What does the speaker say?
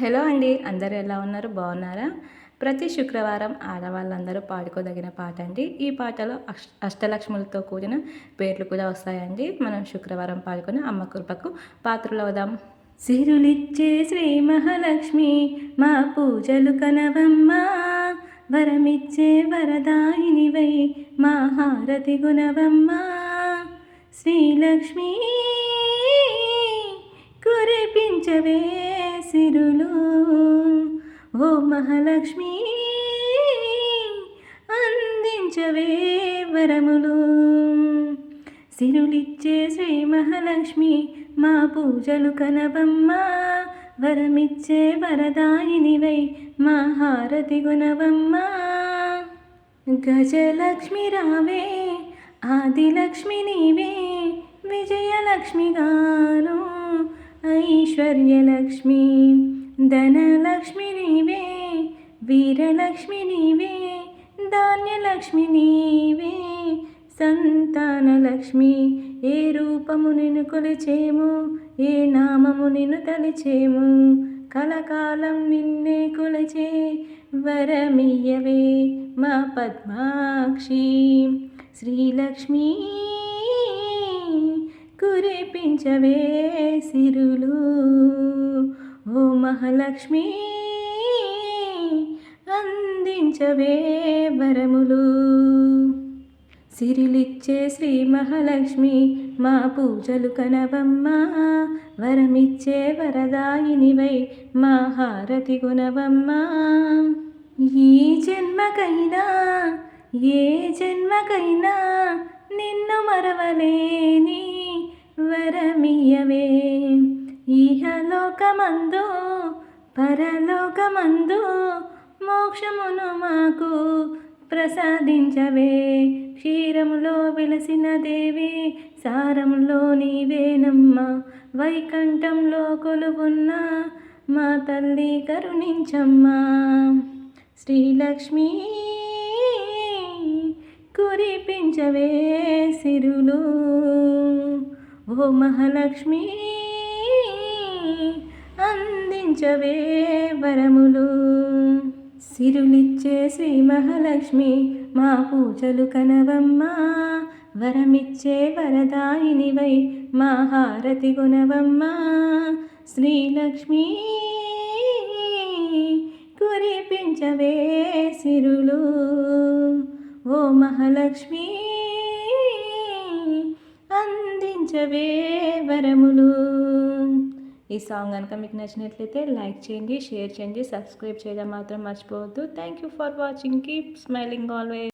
Hello అండి అందరూ ఎలా ఉన్నారు? బాగున్నారా? ప్రతి శుక్రవారం ఆడవాళ్ళందరూ పాడుకోదగిన పాట అండి. ఈ పాటలో అష్ అష్టలక్ష్ములతో కూడిన పేర్లు కూడా వస్తాయండి. మనం శుక్రవారం పాడుకొని అమ్మ కృపకు పాత్రలవుదాం. సిరులిచ్చే శ్రీ మహాలక్ష్మి మా పూజలు కనవమ్మా. వరమిచ్చే వరదాయినివై మా హారతి గుణవమ్మా. శ్రీలక్ష్మి కురిపించవే. సిరులో. ఓ మహాలక్ష్మి అందించవే వరములు. సిరులిచ్చే శ్రీ మహాలక్ష్మి మా పూజలు కనవమ్మా వరమిచ్చే వరదాయినివై మా హారతి గుణవమ్మ. గజలక్ష్మి రావే ఆదిలక్ష్మి నీవే విజయలక్ష్మి గారు ఐశ్వర్యలక్ష్మి ధనలక్ష్మి నీవే వీరలక్ష్మి నీవే ధాన్యలక్ష్మి నీవే సంతానలక్ష్మి. ఏ రూపము నిన్ను కొలిచేము ఏ నామము నిన్ను తలిచేము కలకాలం నిన్నే కొలిచే వరమియ్యవే మా పద్మాక్షి. శ్రీలక్ష్మీ కురిపించవే సిరులు. ఓ మహాలక్ష్మి అందించవే వరములు. సిరిలిచ్చే శ్రీ మహాలక్ష్మి మా పూజలు కనవమ్మ. వరమిచ్చే వరదాయినివై మా హారతి గుణవమ్మ ఈ జన్మకైనా ఏ జన్మకైనా నిన్ను మరవలేని వరమియవే. ఇహలోకమందు పరలోకమందు మోక్షమును మాకు ప్రసాదించవే. క్షీరములో వెలసిన దేవి సారములో నీవేనమ్మ. వైకంఠంలో కొలువున్న మా తల్లి కరుణించమ్మా. శ్రీలక్ష్మి కురిపించవే సిరులు. ఓ మహాలక్ష్మి అందించవే వరములు. సిరులిచ్చే శ్రీ మహాలక్ష్మి మా పూజలు కనవమ్మ. వరమిచ్చే వరదాయినివై మా హారతి గుణవమ్మ. శ్రీలక్ష్మి కురిపించవే సిరులు. ఓ మహాలక్ష్మి అందించవే వరములు. ఈ సాంగ్ కనుక మీకు నచ్చినట్లయితే లైక్ చేయండి షేర్ చేయండి సబ్స్క్రైబ్ చేయడం మాత్రం మర్చిపోవద్దు. Thank you for watching keep smiling always